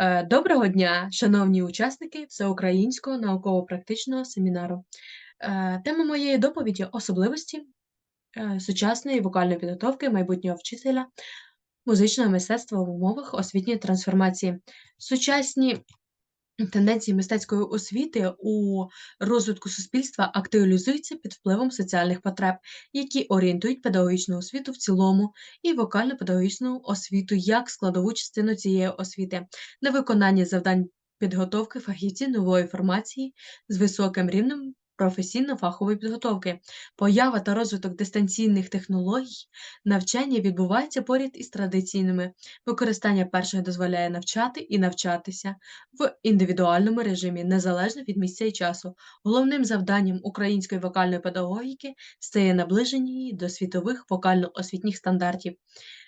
Е, Доброго дня, шановні учасники Всеукраїнського науково-практичного семінару. Е, Тема моєї доповіді особливості е, сучасної вокальної підготовки майбутнього вчителя музичного мистецтва в умовах освітньої трансформації. Сучасні тенденції мистецької освіти у розвитку суспільства актуалізуються під впливом соціальних потреб, які орієнтують педагогічну освіту в цілому і вокально-педагогічну освіту як складову частину цієї освіти, на виконання завдань підготовки фахівців нової формації з високим рівнем професійно-фахової підготовки. Поява та розвиток дистанційних технологій навчання відбувається поряд із традиційними. Використання перших дозволяє навчати і навчатися в індивідуальному режимі, незалежно від місця і часу. Головним завданням української вокальної педагогіки стає наближення її до світових вокально-освітніх стандартів,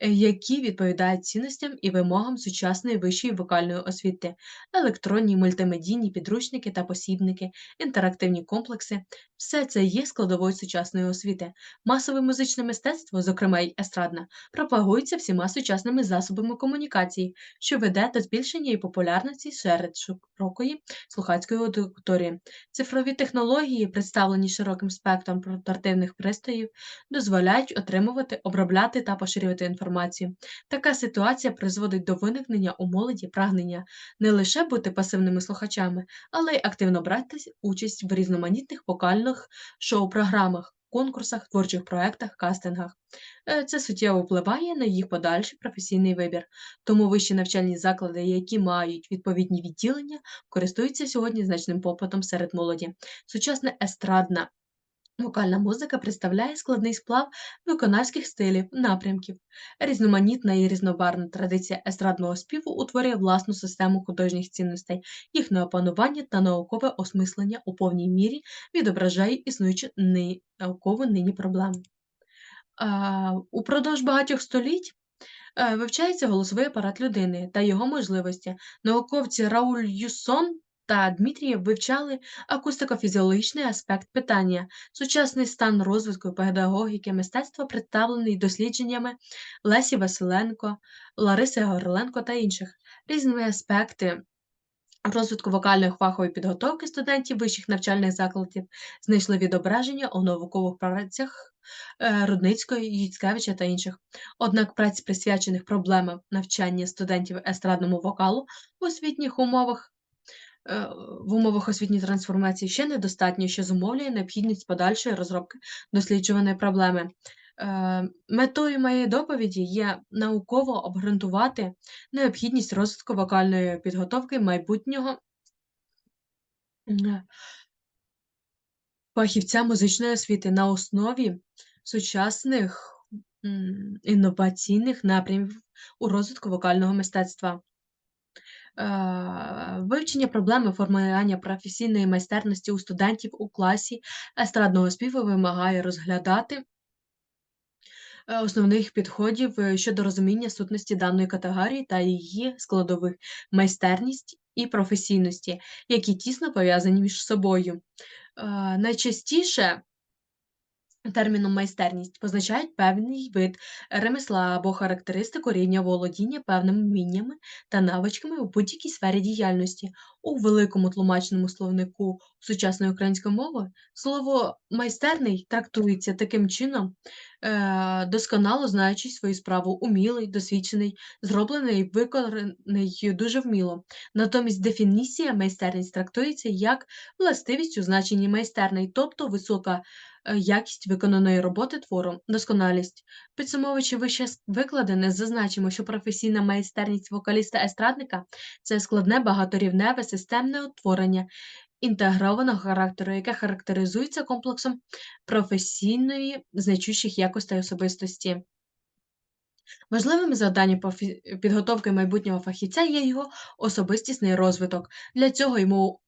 е, які відповідають цінностям і вимогам сучасної вищої вокальної освіти, електронні мультимедійні підручники та посібники, інтерактивні комплекси комплексы все це є складовою сучасної освіти. Масове музичне мистецтво, зокрема й естрадне, пропагується всіма сучасними засобами комунікації, що веде до збільшення і популярності серед широкої слухацької аудиторії. Цифрові технології, представлені широким спектром портативних пристроїв, дозволяють отримувати, обробляти та поширювати інформацію. Така ситуація призводить до виникнення у молоді прагнення не лише бути пасивними слухачами, але й активно брати участь в різноманітних вокальних шоу-програмах, конкурсах, творчих проектах, кастингах. Е, Це суттєво впливає на їх подальший професійний вибір. Тому вищі навчальні заклади, які мають відповідні відділення, користуються сьогодні значним попитом серед молоді. Сучасна естрадна Вокальна музика представляє складний сплав виконавських стилів, напрямків. Різноманітна і різнобарвна традиція естрадного співу утворює власну систему художніх цінностей, їхнє опанування та наукове осмислення у повній мірі відображає існуючі науково нині проблеми. Упродовж багатьох століть е, вивчається голосовий апарат людини та його можливості. Науковці Рауль Юсон та Дмитрієв вивчали акустико-фізіологічний аспект питання. Сучасний стан розвитку педагогіки мистецтва представлений дослідженнями Лесі Василенко, Лариси Горленко та інших. Різні аспекти розвитку вокальної фахової підготовки студентів вищих навчальних закладів знайшли відображення у наукових працях е, Рудницької, Юцькевича та інших. Однак праць, присвячених проблемам навчання студентів естрадному вокалу в освітніх умовах в умовах освітньої трансформації ще недостатньо, що зумовлює необхідність подальшої розробки досліджуваної проблеми. Е, метою моєї доповіді є науково обґрунтувати необхідність розвитку вокальної підготовки майбутнього фахівця музичної освіти на основі сучасних інноваційних напрямів у розвитку вокального мистецтва. Е, вивчення проблеми формування професійної майстерності у студентів у класі естрадного співу вимагає розглядати е, основних підходів е, щодо розуміння сутності даної категорії та її складових майстерність і професійності, які тісно пов'язані між собою. Найчастіше Терміном майстерність позначають певний вид ремесла або характеристику рівня володіння певними вміннями та навичками у будь-якій сфері діяльності. У великому тлумачному словнику сучасної української мови слово майстерний трактується таким чином, е, досконало знаючи свою справу, умілий, досвідчений, зроблений, виконаний дуже вміло. Натомість дефініція майстерність трактується як властивість у значенні майстерний, тобто висока. Е, якість виконаної роботи твору, досконалість. Підсумовуючи вище викладене, зазначимо, що професійна майстерність вокаліста-естрадника це складне багаторівневе системне утворення інтегрованого характеру, яке характеризується комплексом професійної значущих якостей особистості. Важливим завданням підготовки майбутнього фахівця є його особистісний розвиток. Для цього йому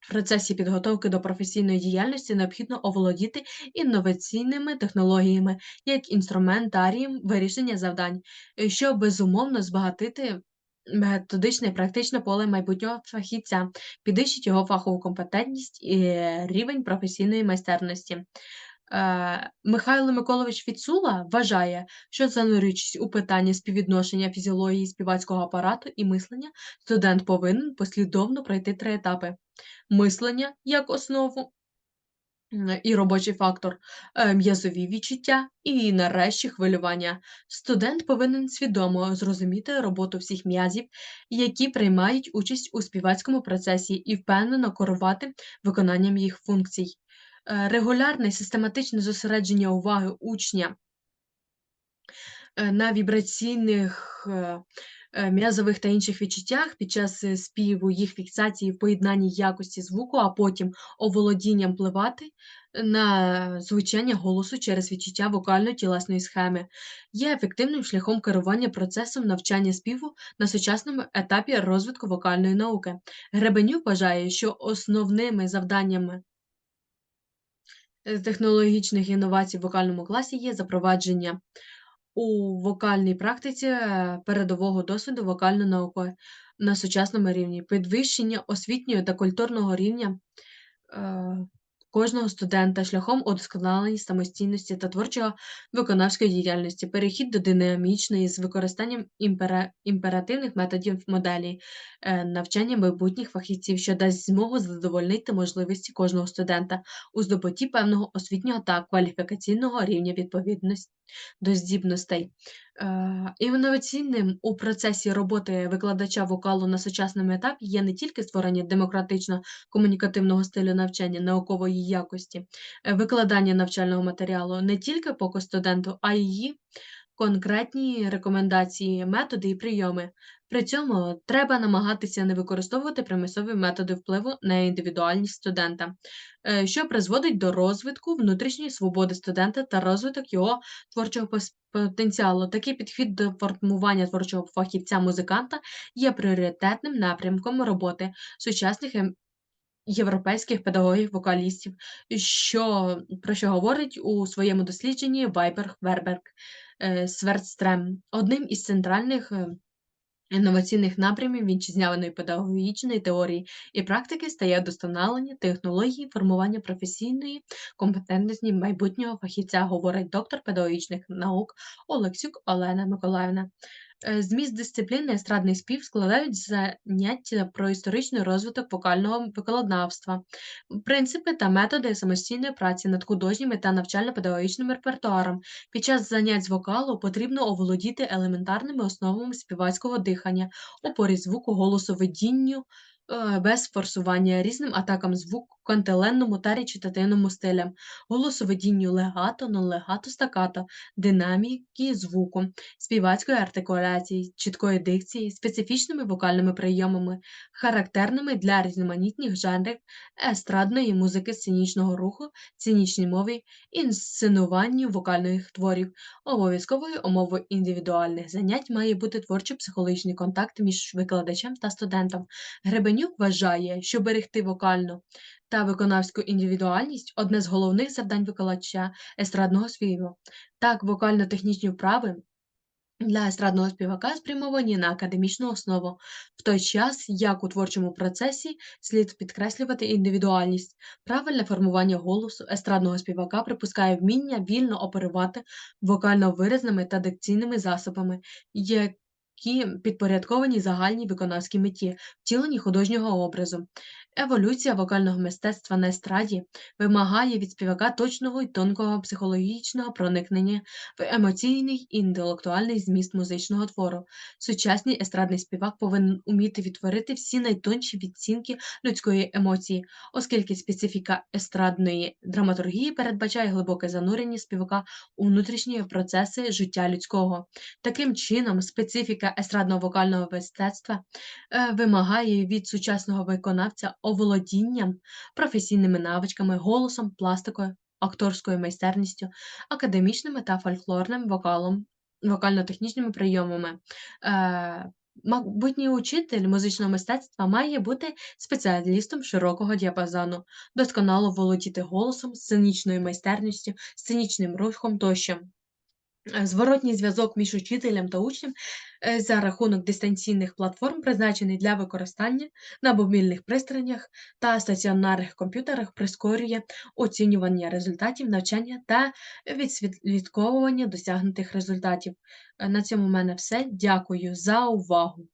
в процесі підготовки до професійної діяльності необхідно оволодіти інноваційними технологіями як інструментарієм вирішення завдань, що безумовно збагатити методичне і практичне поле майбутнього фахівця, підвищить його фахову компетентність і рівень професійної майстерності. Е, Михайло Миколайович Фіцула вважає, що занурюючись у питання співвідношення фізіології співацького апарату і мислення, студент повинен послідовно пройти три етапи: мислення як основу, і робочий фактор, е, м'язові відчуття і, нарешті, хвилювання. Студент повинен свідомо зрозуміти роботу всіх м'язів, які приймають участь у співацькому процесі, і впевнено керувати виконанням їх функцій. Е, Регулярне систематичне зосередження уваги учня е, на вібраційних, м'язових та інших відчуттях під час, е, співу, їх фіксації в поєднанні якості звуку, а потім оволодінням впливати на звучання голосу через відчуття вокально-тілесної схеми, є ефективним шляхом керування процесом навчання співу на сучасному етапі розвитку вокальної науки. Гребенюк вважає, що основними завданнями е, технологічних інновацій в вокальному класі є запровадження у вокальній практиці е, передового досвіду вокальної науки на сучасному рівні, підвищення освітнього та культурного рівня е, кожного студента шляхом удосконалення самостійності та творчого виконавської діяльності, перехід до динамічної з використанням імпера- імперативних методів моделі, е, навчання майбутніх фахівців, що дасть змогу задовольнити можливості кожного студента у здобутті певного освітнього та кваліфікаційного рівня відповідності до здібностей. Е, Інноваційним у процесі роботи викладача вокалу на сучасному етапі є не тільки створення демократично комунікативного стилю навчання наукової якості, е, викладання навчального матеріалу не тільки поки студенту, а й її конкретні рекомендації, методи і прийоми. При цьому треба намагатися не використовувати примусові методи впливу на індивідуальність студента, е, що призводить до розвитку внутрішньої свободи студента та розвиток його творчого потенціалу. Такий підхід до формування творчого фахівця-музиканта є пріоритетним напрямком роботи сучасних ем- європейських педагогів-вокалістів, що про що говорить у своєму дослідженні Вайберг Верберг Свердстрем. Одним із центральних е, інноваційних напрямів вітчизняної педагогічної теорії і практики стає вдосконалення технології формування професійної компетентності майбутнього фахівця, говорить доктор педагогічних наук Олексюк Олена Миколаївна. Е, Зміст дисципліни естрадний спів складають заняття про історичний розвиток вокального викладнавства, принципи та методи самостійної праці над художніми та навчально-педагогічним репертуаром. Під час занять з вокалу потрібно оволодіти елементарними основами співацького дихання, опорі звуку, голосовидінню, без форсування, різним атакам звуку, кантиленному та речитативному стилям, голосовидінню легато, нон-легато, стакато, динаміки звуку, співацької артикуляції, чіткої дикції, специфічними вокальними прийомами, характерними для різноманітних жанрів естрадної музики, сценічного руху, сценічній мові, інсценуванню вокальних творів. Обов'язковою умовою індивідуальних занять має бути творчо-психологічний контакт між викладачем та студентом. Гребенюк вважає, що берегти вокальну та виконавську індивідуальність одне з головних завдань викладача естрадного співу. Так, вокально-технічні вправи для естрадного співака спрямовані на академічну основу, в той час як у творчому процесі слід підкреслювати індивідуальність. Правильне формування голосу естрадного співака припускає вміння вільно оперувати вокально виразними та дикційними засобами, які підпорядковані загальній виконавській меті, втіленні художнього образу. Еволюція вокального мистецтва на естраді вимагає від співака точного і тонкого психологічного проникнення в емоційний і інтелектуальний зміст музичного твору. Сучасний естрадний співак повинен уміти відтворити всі найтонші відцінки людської емоції, оскільки специфіка естрадної драматургії передбачає глибоке занурення співака у внутрішні процеси життя людського. Таким чином, специфіка естрадного вокального мистецтва е, вимагає від сучасного виконавця оволодінням професійними навичками, голосом, пластикою, акторською майстерністю, академічними та фольклорним вокалом, вокально-технічними прийомами. Е, Майбутній учитель музичного мистецтва має бути спеціалістом широкого діапазону, досконало володіти голосом, сценічною майстерністю, сценічним рухом тощо. Е, Зворотній зв'язок між учителем та учнем е, за рахунок дистанційних платформ призначений для використання на мобільних пристроях та стаціонарних комп'ютерах, прискорює оцінювання результатів навчання та відслідковування досягнутих результатів. Е, На цьому в мене все. Дякую за увагу!